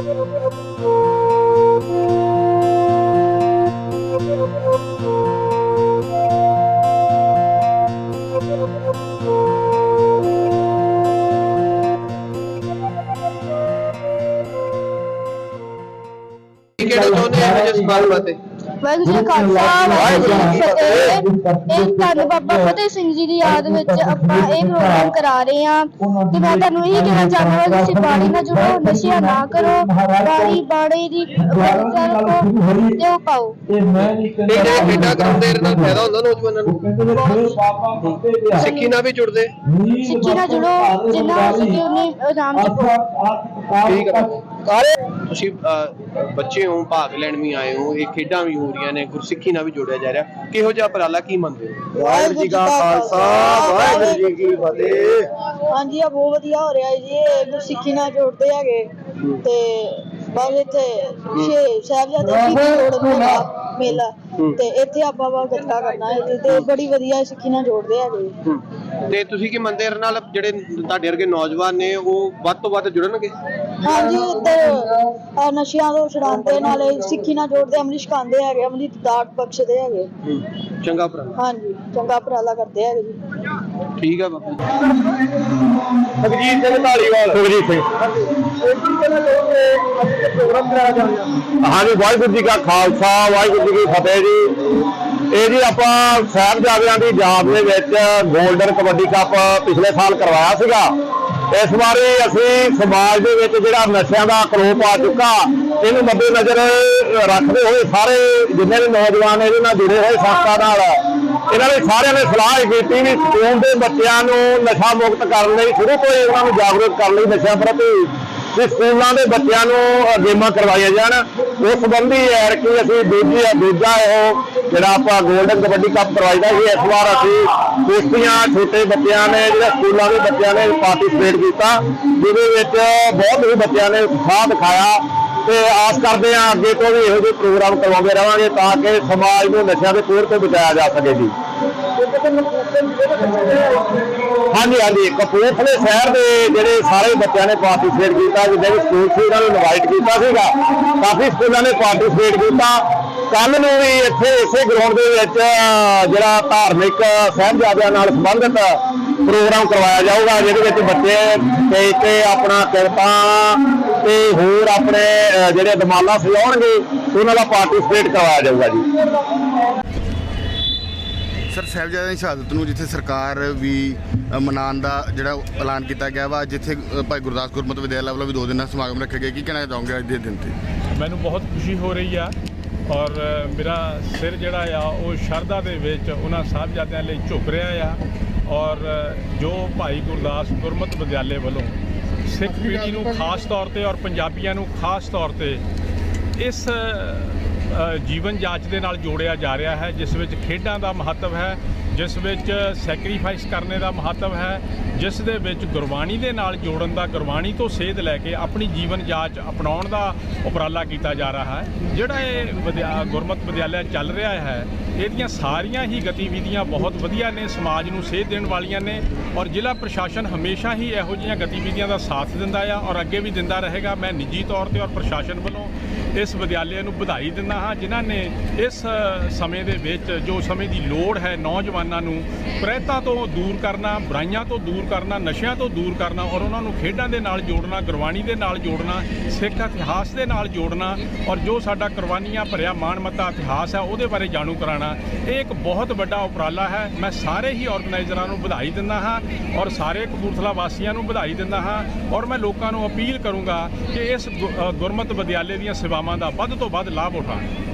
ਕੀ ਕਹਿਣਾ ਚਾਹੁੰਦੇ ਆ ਜਿਸ ਬਾਤ ਬਾਤੇ ਵਾਹਿਗੁਰੂ ਜੀ ਕਾ ਖਾਲਸਾ ਵਾਹਿਗੁਰੂ ਜੀ ਕੀ ਫਤਿਹ ਇਹ ਧੰਨ ਬਾਬਾ ਫਤਿਹ ਸਿੰਘ ਜੀ ਦੀ ਯਾਦ ਵਿੱਚ ਆਪਾਂ ਇਹ ਪ੍ਰੋਗਰਾਮ ਕਰਾ ਰਹੇ ਹਾਂ ਤੇ ਮੈਂ ਤੁਹਾਨੂੰ ਇਹ ਕਹਿਣਾ ਚਾਹੁੰਦਾ ਹਾਂ ਤੁਸੀਂ ਬਾਣੀ ਨਾਲ ਜੁੜੋ ਨਸ਼ਿਆਂ ਨਾ ਕਰੋ ਬਾਣੀ ਬਾਣੀ ਦੀ ਵਰਤੋਂ ਰੱਖੋ ਤੇ ਉਹ ਪਾਓ। ਇਹ ਜਿਹੜੇ ਖੇਡਾਂ ਕਰਾਉਂਦੇ ਇਹਦੇ ਨਾਲ ਫਾਇਦਾ ਹੁੰਦਾ ਨੌਜਵਾਨਾਂ ਨੂੰ? ਸਿੱਖੀ ਨਾਲ ਵੀ ਜੁੜਦੇ। ਸਿੱਖੀ ਨਾਲ ਜੁੜੋ ਜਿੰਨਾ ਹੋ ਸਕੇ ਆਰਾਮ ਜਪੋ ਠੀਕ ਹੈ। ਸਾਰੇ ਤੁਸੀਂ ਬੱਚੇ ਹੋ ਭਾਗ ਲੈਣ ਵੀ ਆਏ ਹੋ ਇਹ ਖੇਡਾਂ ਵੀ ਹੋ ਰਹੀਆਂ ਨੇ ਗੁਰਸਿੱਖੀ ਨਾਲ ਵੀ ਜੋੜਿਆ ਜਾ ਰਿਹਾ। ਕਿਹੋ ਜਿਹਾ ਉਪਰਾਲਾ ਕੀ ਮੰਨਦੇ ਹੋ? ਵਾਹਿਗੁਰੂ ਜੀ ਕਾ ਖਾਲਸਾ ਵਾਹਿਗੁਰੂ ਜੀ ਕੀ ਫਤਿਹ। ਹਾਂਜੀ ਆ ਬਹੁਤ ਵਧੀਆ ਹੋ ਰਿਹਾ ਜੀ ਇਹ ਗੁਰਸਿੱਖੀ ਨਾਲ ਜੋੜਦੇ ਹੈਗੇ। ਤੇ ਬਸ ਇੱਥੇ ਛੇ ਸਾਹਿਬਜ਼ਾਦੇ ਦੀ ਜੋੜਨ ਦਾ ਮੇਲਾ। ਤੇ ਇੱਥੇ ਆਪਾਂ ਵਾ ਗੱਤਕਾ ਕਰਨਾ ਹੈ ਤੇ ਬੜੀ ਵਧੀਆ ਸਿੱਖੀ ਨਾਲ ਜੋੜਦੇ ਹੈਗੇ। ਤੇ ਤੁਸੀਂ ਕੀ ਇਹਦੇ ਨਾਲ ਜਿਹੜੇ ਤੁਹਾਡੇ ਵਰਗੇ ਨੌਜਵਾਨ ਨੇ ਉਹ ਵੱਧ ਤੋਂ ਵੱਧ ਜੁੜਨਗੇ? ਹਾਂਜੀ ਤੇ ਆਹ ਨਸ਼ਿਆਂ ਤੋਂ ਛੁਡਾਉਂਦੇ ਨਾਲੇ ਸਿੱਖੀ ਨਾਲ ਜੋੜਦੇ ਅਮਲੀ ਛਕਾਉਂਦੇ ਹੈਗੇ ਅਮਲੀ ਦਾਤ ਬਖਸ਼ਦੇ ਹੈਗੇ। ਚੰਗਾ ਉਪਰਾਲਾ ਹਾਂਜੀ ਚੰਗਾ ਉਪਰਾਲਾ ਕਰਦੇ ਹੈਗੇ ਜੀ। ਠੀਕ ਹੈ ਬਾਬਾ ਸੁਖਜੀਤ ਸਿੰਘ ਢਾਲੀਵਾਲ ਸੁਖਜੀਤ ਸਿੰਘ। ਹਾਂਜੀ, ਵਾਹਿਗੁਰੂ ਜੀ ਕਾ ਖਾਲਸਾ, ਵਾਹਿਗੁਰੂ ਜੀ ਕੀ ਫਤਿਹ ਜੀ। ਇਹ ਜੀ ਆਪਾਂ ਸਾਹਿਬਜ਼ਾਦਿਆਂ ਦੀ ਯਾਦ ਦੇ ਵਿੱਚ 골ਡਨ ਕਬੱਡੀ ਕੱਪ ਪਿਛਲੇ ਸਾਲ ਕਰਵਾਇਆ ਸੀਗਾ। ਇਸ ਵਾਰੀ ਅਸੀਂ ਸਮਾਜ ਦੇ ਵਿੱਚ ਜਿਹੜਾ ਨਸ਼ਿਆਂ ਦਾ ਕਰੋਪ ਆ ਚੁੱਕਾ, ਇਹਨੂੰ ਮੱਦੇ ਨਜ਼ਰ ਰੱਖਦੇ ਹੋਏ ਸਾਰੇ ਜਿੰਨੇ ਵੀ ਨੌਜਵਾਨ ਇਹਦੇ ਨਾਲ ਜੁੜੇ ਹੋਏ ਸੰਸਥਾ ਨਾਲ, ਇਹਨਾਂ ਨੇ ਸਾਰਿਆਂ ਨੇ ਸਲਾਹ ਕੀਤੀ ਵੀ ਸਕੂਲ ਦੇ ਬੱਚਿਆਂ ਨੂੰ ਨਸ਼ਾ ਮੁਕਤ ਕਰਨ ਲਈ ਸ਼ੁਰੂ ਤੋਂ ਹੀ ਉਹਨਾਂ ਨੂੰ ਜਾਗਰੂਕ ਕਰਨ ਲਈ ਨਸ਼ਿਆਂ ਪ੍ਰਤੀ ਵੀ ਸਕੂਲਾਂ ਦੇ ਬੱਚਿਆਂ ਨੂੰ ਗੇਮਾਂ ਕਰਵਾਈਆਂ ਜਾਣ। ਉਸ ਸੰਬੰਧੀ ਐਰ ਕਿ ਅਸੀਂ ਦੂਜੀ ਦੂਜਾ ਇਹ ਜਿਹੜਾ ਆਪਾਂ 골ਡਨ ਕਬੱਡੀ ਕੱਪ ਕਰਵਾਈਦਾ ਸੀ, ਇਸ ਵਾਰ ਅਸੀਂ ਕੁਸ਼ਤੀਆਂ, ਛੋਟੇ ਬੱਚਿਆਂ ਨੇ, ਜਿਹੜੇ ਸਕੂਲਾਂ ਦੇ ਬੱਚਿਆਂ ਨੇ ਪਾਰਟਿਸਿਪੇਟ ਕੀਤਾ, ਜਿਹਦੇ ਵਿੱਚ ਬਹੁਤ ਹੀ ਬੱਚਿਆਂ ਨੇ ਉਤਸ਼ਾਹ ਦਿਖਾਇਆ। ਤੇ ਆਸ ਕਰਦੇ ਹਾਂ ਅੱਗੇ ਤੋਂ ਵੀ ਇਹੋ ਜਿਹੇ ਪ੍ਰੋਗਰਾਮ ਕਰਵਾਉਂਦੇ ਰਵਾਂਗੇ ਤਾਂ ਕਿ ਸਮਾਜ ਨੂੰ ਨਸ਼ਿਆਂ ਦੇ ਕੋਰ ਤੋਂ ਬਚਾਇਆ ਜਾ ਸਕੇ ਜੀ। ਹਾਂਜੀ ਹਾਂਜੀ। ਕਪੂਰਥਲੇ ਸ਼ਹਿਰ ਦੇ ਜਿਹੜੇ ਸਾਰੇ ਬੱਚਿਆਂ ਨੇ ਪਾਰਟਿਸਿਪੇਟ ਕੀਤਾ, ਜਿੱਦਾਂ ਵੀ ਸਕੂਲ ਸੀ, ਉਹਨਾਂ ਨੂੰ ਇਨਵਾਈਟ ਕੀਤਾ ਸੀਗਾ। ਕਾਫੀ ਸਕੂਲਾਂ ਨੇ ਪਾਰਟਿਸਿਪੇਟ ਕੀਤਾ। ਕੱਲ ਨੂੰ ਵੀ ਇੱਥੇ ਇਸੇ ਗਰਾਊਂਡ ਦੇ ਵਿੱਚ ਜਿਹੜਾ ਧਾਰਮਿਕ ਸਾਹਿਬਜ਼ਾਦਿਆਂ ਨਾਲ ਸੰਬੰਧਿਤ ਪ੍ਰੋਗਰਾਮ ਕਰਵਾਇਆ ਜਾਊਗਾ, ਜਿਹਦੇ ਵਿੱਚ ਬੱਚੇ ਤੇ ਤੇ ਆਪਣਾ ਕਿਰਤਾਂ ਤੇ ਹੋਰ ਆਪਣੇ ਜਿਹੜੇ ਦਮਾਲਾ ਸਜਾਉਣਗੇ, ਉਹਨਾਂ ਦਾ ਪਾਰਟਿਸਿਪੇਟ ਕਰਵਾਇਆ ਜਾਊਗਾ ਜੀ। ਸਰ ਸਾਹਿਬਜ਼ਾਦਿਆਂ ਦੀ ਸ਼ਹਾਦਤ ਨੂੰ ਜਿੱਥੇ ਸਰਕਾਰ ਵੀ ਮਨਾਉਣ ਦਾ ਜਿਹੜਾ ਐਲਾਨ ਕੀਤਾ ਗਿਆ ਵਾ, ਜਿੱਥੇ ਭਾਈ ਗੁਰਦਾਸ ਗੁਰਮਤਿ ਵਿਦਿਆਲਾ ਵੱਲੋਂ ਵੀ ਦੋ ਦਿਨਾਂ ਸਮਾਗਮ ਰੱਖਿਆ ਗਿਆ ਕੀ ਕਹਿਣਾ ਚਾਹੋਗੇ ਅੱਜ ਦੇ ਦਿਨ ਤੇ? ਮੈਨੂੰ ਬਹੁਤ ਖੁਸ਼ੀ ਹੋ ਰਹੀ ਆ ਔਰ ਮੇਰਾ ਸਿਰ ਜਿਹੜਾ ਆ, ਉਹ ਸ਼ਰਧਾ ਦੇ ਵਿੱਚ ਉਹਨਾਂ ਸਾਹਿਬਜ਼ਾਦਿਆਂ ਲਈ ਝੁਕ ਰਿਹਾ ਆ ਔਰ ਜੋ ਭਾਈ ਗੁਰਦਾਸ ਗੁਰਮਤਿ ਵਿਦਿਆਲੇ ਵੱਲੋਂ ਸਿੱਖ ਪੀੜ੍ਹੀ ਨੂੰ ਖਾਸ ਤੌਰ ਤੇ ਔਰ ਪੰਜਾਬੀਆਂ ਨੂੰ ਖਾਸ ਤੌਰ ਤੇ ਇਸ ਜੀਵਨ ਜਾਂਚ ਦੇ ਨਾਲ ਜੋੜਿਆ ਜਾ ਰਿਹਾ ਹੈ, ਜਿਸ ਵਿੱਚ ਖੇਡਾਂ ਦਾ ਮਹੱਤਵ ਹੈ, ਜਿਸ ਵਿੱਚ ਸੈਕਰੀਫਾਈਸ ਕਰਨੇ ਦਾ ਮਹੱਤਵ ਹੈ, ਜਿਸ ਦੇ ਵਿੱਚ ਗੁਰਬਾਣੀ ਦੇ ਨਾਲ ਜੋੜਨ ਦਾ, ਗੁਰਬਾਣੀ ਤੋਂ ਸੇਧ ਲੈ ਕੇ ਆਪਣੀ ਜੀਵਨ ਜਾਂਚ ਅਪਣਾਉਣ ਦਾ ਉਪਰਾਲਾ ਕੀਤਾ ਜਾ ਰਿਹਾ ਹੈ। ਜਿਹੜਾ ਇਹ ਵਿਦਿਆ, ਗੁਰਮਤ ਵਿਦਿਆਲਿਆ ਚੱਲ ਰਿਹਾ ਹੈ, ਇਹਦੀਆਂ ਸਾਰੀਆਂ ਹੀ ਗਤੀਵਿਧੀਆਂ ਬਹੁਤ ਵਧੀਆ ਨੇ, ਸਮਾਜ ਨੂੰ ਸੇਧ ਦੇਣ ਵਾਲੀਆਂ ਨੇ ਔਰ ਜ਼ਿਲ੍ਹਾ ਪ੍ਰਸ਼ਾਸਨ ਹਮੇਸ਼ਾ ਹੀ ਇਹੋ ਜਿਹੀਆਂ ਗਤੀਵਿਧੀਆਂ ਦਾ ਸਾਥ ਦਿੰਦਾ ਆ ਔਰ ਅੱਗੇ ਵੀ ਦਿੰਦਾ ਰਹੇਗਾ। ਮੈਂ ਨਿੱਜੀ ਤੌਰ ਤੇ ਔਰ ਪ੍ਰਸ਼ਾਸਨ ਵੱਲੋਂ ਇਸ ਵਿਦਿਆਲਿਆ ਨੂੰ ਵਧਾਈ ਦਿੰਦਾ ਹਾਂ ਜਿਨ੍ਹਾਂ ਨੇ ਇਸ ਸਮੇਂ ਦੇ ਵਿੱਚ ਜੋ ਸਮੇਂ ਦੀ ਲੋੜ ਹੈ ਨੌਜਵਾਨਾਂ ਨੂੰ ਪ੍ਰੇਤਾਂ ਤੋਂ ਦੂਰ ਕਰਨਾ ਬੁਰਾਈਆਂ ਤੋਂ ਦੂਰ ਕਰਨਾ ਨਸ਼ਿਆਂ ਤੋਂ ਦੂਰ ਕਰਨਾ ਔਰ ਉਹਨਾਂ ਨੂੰ ਖੇਡਾਂ ਦੇ ਨਾਲ ਜੋੜਨਾ ਗੁਰਬਾਣੀ ਦੇ ਨਾਲ ਜੋੜਨਾ ਸਿੱਖ ਇਤਿਹਾਸ ਦੇ ਨਾਲ ਜੋੜਨਾ ਔਰ ਜੋ ਸਾਡਾ ਕੁਰਬਾਨੀਆਂ ਭਰਿਆ ਮਾਣਮੱਤਾ ਇਤਿਹਾਸ ਹੈ ਉਹਦੇ ਬਾਰੇ ਜਾਣੂ ਕਰਾਉਣਾ ਇਹ ਇੱਕ ਬਹੁਤ ਵੱਡਾ ਉਪਰਾਲਾ ਹੈ। ਮੈਂ ਸਾਰੇ ਹੀ ਆਰਗੇਨਾਈਜ਼ਰਾਂ ਨੂੰ ਵਧਾਈ ਦਿੰਦਾ ਹਾਂ ਔਰ ਸਾਰੇ ਕਪੂਰਥਲਾ ਵਾਸੀਆਂ ਨੂੰ ਵਧਾਈ ਦਿੰਦਾ ਹਾਂ ਔਰ ਮੈਂ ਲੋਕਾਂ ਨੂੰ ਅਪੀਲ ਕਰੂੰਗਾ ਕਿ ਇਸ ਗੁ- ਅ, ਵਿਦਿਆਲੇ ਦੀਆਂ ਸੇਵਾ ਸੇਵਾਵਾਂ ਦਾ ਵੱਧ ਤੋਂ ਵੱਧ ਲਾਭ ਉਠਾਉਣ।